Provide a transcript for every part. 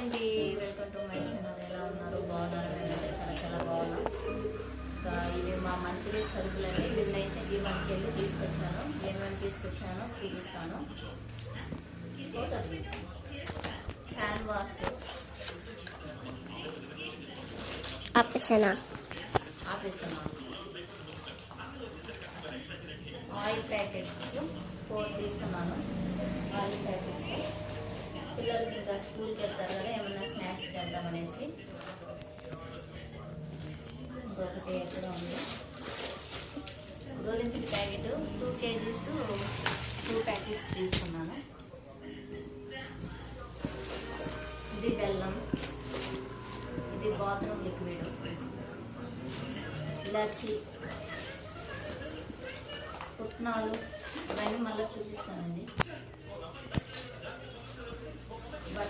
అండి. Welcome to my channel ఎలా ఉన్నారు? బాగున్నారు? మేమైతే చాలా చాలా బాగున్నాం. ఇంకా ఇవి మా మంత్లీ సరుకులు అండి. నిన్నైతే డిమాండ్కి వెళ్ళి తీసుకొచ్చాను. ఏమేమి తీసుకొచ్చానో. చూపిస్తాను. క్యాన్వాస్ ఆపేసానా? ఆపేసాను. ఆయిల్ ప్యాకెట్స్ ఫోర్ తీసుకున్నాను. ఆయిల్ ప్యాకెట్స్ పిల్లలకి ఇంకా స్కూల్కి వెళ్తారు కదా ఏమైనా స్నాక్స్ చేద్దామనేసి ఇంకొకటి ఎక్కడ ఉంది. గోధుమ పిండి packet two KGs two packets తీసుకున్నాను. ఇది బెల్లం ఇది బాత్రూమ్ లిక్విడ్ ఇలాచి పుట్నాలు ఇవన్నీ మళ్ళీ చూపిస్తానండి.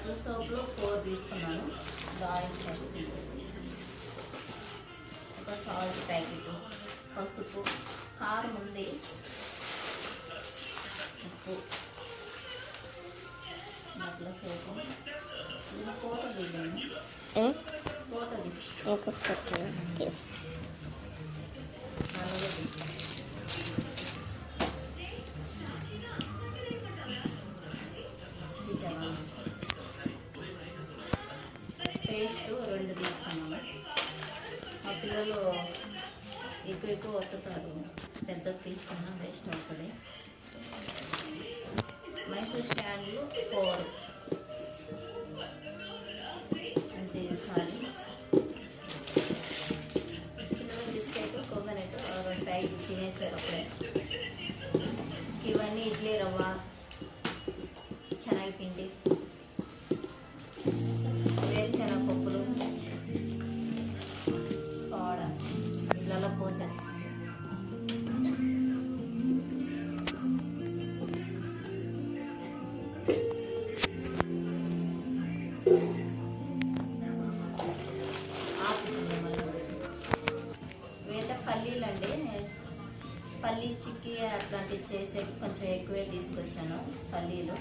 బట్టల సోప్లో ఫోర్ తీసుకున్నాను. ప్యాకెట్ ఒక సాల్ట్ ప్యాకెట్ పసుపు కారం ఉంది. ఉప్పు బట్టల సోపు. ఇది ఫోటో దిగాను. ఫోటో దిగి. నలుగురు పేస్ట్ రెండు తీసుకున్నాము. మా పిల్లలు ఎక్కువ ఎక్కువ వస్తుతారు పెద్దది తీసుకున్నాం వేస్ట్ అవుతుంది. మైసూర్ స్టాండ్లు ఫోర్ అంతే ఖాళీ. పిల్లలు బిస్కెట్ కోకోనట్ రెండు ప్యాకెట్ తినేసారు అప్పుడే. ఇవన్నీ ఇడ్లీ రవ్వ శనగపిండి పిండి అండి పల్లీ చిక్కీ అట్లాంటివి చేసే కొంచెం ఎక్కువే తీసుకొచ్చాను పల్లీలు.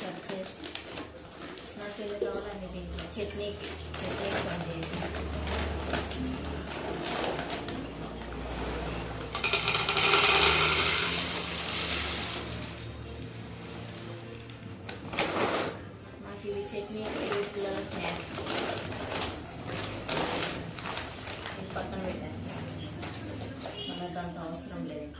కట్ చేసి నాకు ఏది కావాలండి దీంట్లో. చట్నీ చట్నీ పండి అంత అవసరం లేదు.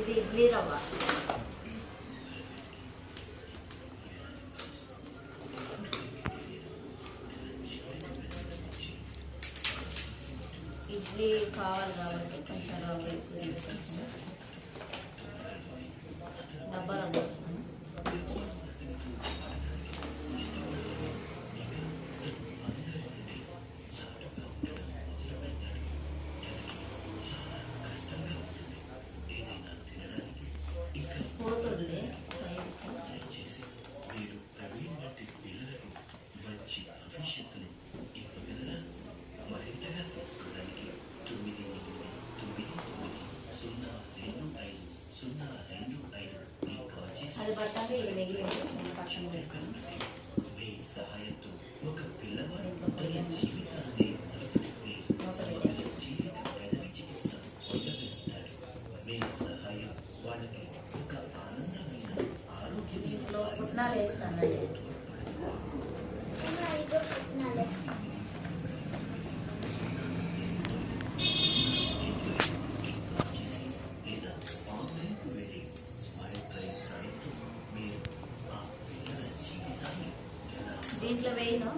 ఇది ఇడ్లీ రవ్వ. ఇడ్లీ కావాలి కాబట్టి కొంచెం రవ్వ ఎక్కువ తీసుకొచ్చాను సహాయం వాళ్ళకి ఒక ఆనందమైన ఆరోగ్యమైన దీంట్లో పుట్నాలు వేస్తానండి దీంట్లో వేయను.